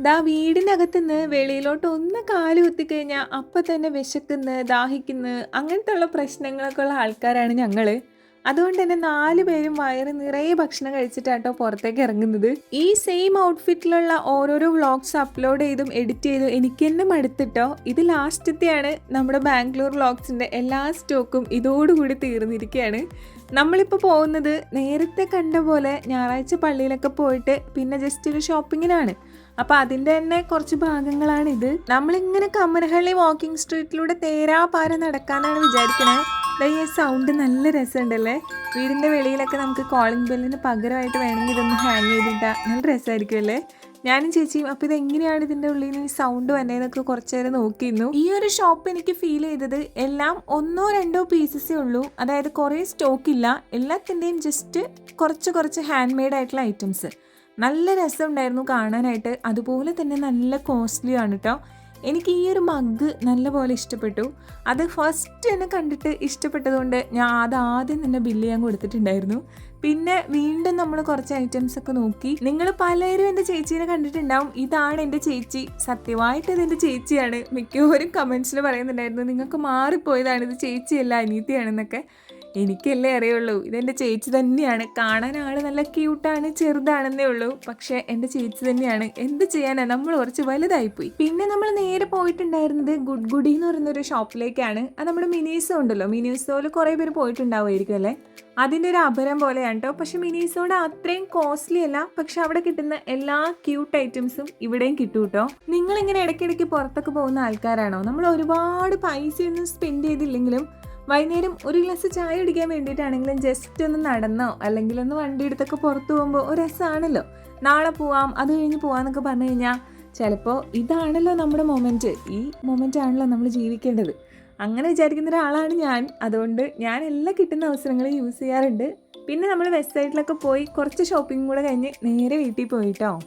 ദാ വീടിനകത്തുനിന്ന് വെളിയിലോട്ട് ഒന്ന് കാൽ കുത്തിക്കഴിഞ്ഞാൽ അപ്പം തന്നെ വിശക്കുന്ന് ദാഹിക്കുന്ന്. അങ്ങനത്തെ ഉള്ള പ്രശ്നങ്ങളൊക്കെ ഉള്ള ആൾക്കാരാണ് ഞങ്ങൾ അതുകൊണ്ട് തന്നെ നാല് പേരും വയറ് നിറയെ ഭക്ഷണം കഴിച്ചിട്ടാട്ടോ പുറത്തേക്ക് ഇറങ്ങുന്നത്. ഈ സെയിം ഔട്ട്ഫിറ്റിലുള്ള ഓരോരോ വ്ളോഗ്സ് അപ്ലോഡ് ചെയ്തും എഡിറ്റ് ചെയ്തും എനിക്ക് തന്നെ മടുത്തിട്ടോ. ഇത് ലാസ്റ്റത്തെയാണ് നമ്മുടെ ബാംഗ്ലൂർ വ്ളോഗ്സിന്റെ എല്ലാ സ്റ്റോക്കും ഇതോടുകൂടി തീർന്നിരിക്കുകയാണ് നമ്മളിപ്പോൾ പോകുന്നത് നേരത്തെ കണ്ട പോലെ ഞായറാഴ്ച പള്ളിയിലൊക്കെ പോയിട്ട് പിന്നെ ജസ്റ്റ് ഒരു ഷോപ്പിങ്ങിനാണ് അപ്പോൾ അതിന്റെ തന്നെ കുറച്ച് ഭാഗങ്ങളാണ് ഇത്. നമ്മളിങ്ങനെ കമ്മനഹള്ളി വാക്കിംഗ് സ്ട്രീറ്റിലൂടെ തേരാ പാര നടക്കാനാണ് വിചാരിക്കുന്നത് ഈ സൗണ്ട് നല്ല രസമുണ്ടല്ലേ? വീടിന്റെ വെളിയിലൊക്കെ നമുക്ക് കോളിംഗ് ബെല്ലിന് പകരമായിട്ട് വേണമെങ്കിൽ ഇതൊന്ന് ഹാങ് ചെയ്തിട്ടാൽ നല്ല രസമായിരിക്കും അല്ലേ? ഞാനും ചേച്ചിയും അപ്പോൾ ഇത് എങ്ങനെയാണ് ഇതിന്റെ ഉള്ളിൽ നിന്ന് സൗണ്ട് വന്നതെന്നൊക്കെ കുറച്ച് നേരം നോക്കിയിരുന്നു. ഈ ഒരു ഷോപ്പ് എനിക്ക് ഫീൽ ചെയ്തത് എല്ലാം ഒന്നോ രണ്ടോ പീസസേ ഉള്ളൂ. അതായത് കുറേ സ്റ്റോക്ക് ഇല്ല. എല്ലാത്തിന്റെയും ജസ്റ്റ് കുറച്ച് കുറച്ച് ഹാൻഡ് മെയ്ഡ് ആയിട്ടുള്ള ഐറ്റംസ് നല്ല രസമുണ്ടായിരുന്നു കാണാനായിട്ട്. അതുപോലെ തന്നെ നല്ല കോസ്റ്റ്ലി ആണ് കേട്ടോ എനിക്ക് ഈ ഒരു മഗ് നല്ലപോലെ ഇഷ്ടപ്പെട്ടു. അത് ഫസ്റ്റ് എന്നെ കണ്ടിട്ട് ഇഷ്ടപ്പെട്ടതുകൊണ്ട് ഞാൻ അത് ആദ്യം തന്നെ ബില്ല് ചെയ്യാൻ കൊടുത്തിട്ടുണ്ടായിരുന്നു. പിന്നെ വീണ്ടും നമ്മൾ കുറച്ച് ഐറ്റംസ് ഒക്കെ നോക്കി. നിങ്ങൾ പലരും എന്റെ ചേച്ചീനെ കണ്ടിട്ടുണ്ടാവും. ഇതാണ് എന്റെ ചേച്ചി. സത്യമായിട്ട് ഇത് എന്റെ ചേച്ചിയാണ്. മിക്കവരും കമൻസിൽ പറയുന്നുണ്ടായിരുന്നു. നിങ്ങൾക്ക് മാറിപ്പോയതാണ്. ഇത് ചേച്ചിയല്ല അനീതിയാണെന്നൊക്കെ. എനിക്കല്ലേ അറിയുള്ളൂ. ഇതെന്റെ ചേച്ചി തന്നെയാണ്. കാണാൻ ആൾ നല്ല ക്യൂട്ടാണ് ചെറുതാണെന്നേ ഉള്ളൂ. പക്ഷേ എന്റെ ചേച്ചി തന്നെയാണ്. എന്ത് ചെയ്യാനാ? നമ്മൾ കുറച്ച് വലുതായിപ്പോയി. പിന്നെ നമ്മൾ നേരെ പോയിട്ടുണ്ടായിരുന്നത് ഗുഡ് ഗുഡി എന്ന് പറയുന്ന ഒരു ഷോപ്പിലേക്കാണ്. അത് നമ്മുടെ മിനിസോ ഉണ്ടല്ലോ. മിനീസോയിൽ കുറേ പേര് പോയിട്ടുണ്ടാവുമായിരിക്കും അല്ലേ? അതിന്റെ ഒരു അപരം പോലെയാണ് കേട്ടോ പക്ഷെ മിനീസോടെ അത്രയും കോസ്റ്റ്ലി അല്ല. പക്ഷെ അവിടെ കിട്ടുന്ന എല്ലാ ക്യൂട്ട് ഐറ്റംസും ഇവിടെയും കിട്ടും കേട്ടോ നിങ്ങളിങ്ങനെ ഇടയ്ക്കിടയ്ക്ക് പുറത്തൊക്കെ പോകുന്ന ആൾക്കാരാണോ? നമ്മൾ ഒരുപാട് പൈസയൊന്നും സ്പെൻഡ് ചെയ്തില്ലെങ്കിലും വൈകുന്നേരം ഒരു ഗ്ലാസ് ചായ കുടിക്കാൻ വേണ്ടിയിട്ടാണെങ്കിലും ജസ്റ്റ് ഒന്ന് നടന്നോ അല്ലെങ്കിൽ ഒന്ന് വണ്ടി എടുത്തൊക്കെ പുറത്തു പോകുമ്പോൾ ഒരു രസമാണല്ലോ നാളെ പോവാം അത് കഴിഞ്ഞ് പോവാന്നൊക്കെ പറഞ്ഞു കഴിഞ്ഞാൽ ചിലപ്പോൾ ഇതാണല്ലോ നമ്മുടെ മൊമെന്റ് ഈ മൊമെന്റ് ആണല്ലോ നമ്മൾ ജീവിക്കേണ്ടത്. അങ്ങനെ വിചാരിക്കുന്ന ഒരാളാണ് ഞാൻ. അതുകൊണ്ട് ഞാൻ എല്ലാ കിട്ടുന്ന അവസരങ്ങളും യൂസ് ചെയ്യാറുണ്ട്. പിന്നെ നമ്മൾ വെബ്സൈറ്റിലൊക്കെ പോയി കുറച്ച് ഷോപ്പിംഗ് കൂടെ കഴിഞ്ഞ് നേരെ വീട്ടിൽ പോയിട്ടോ.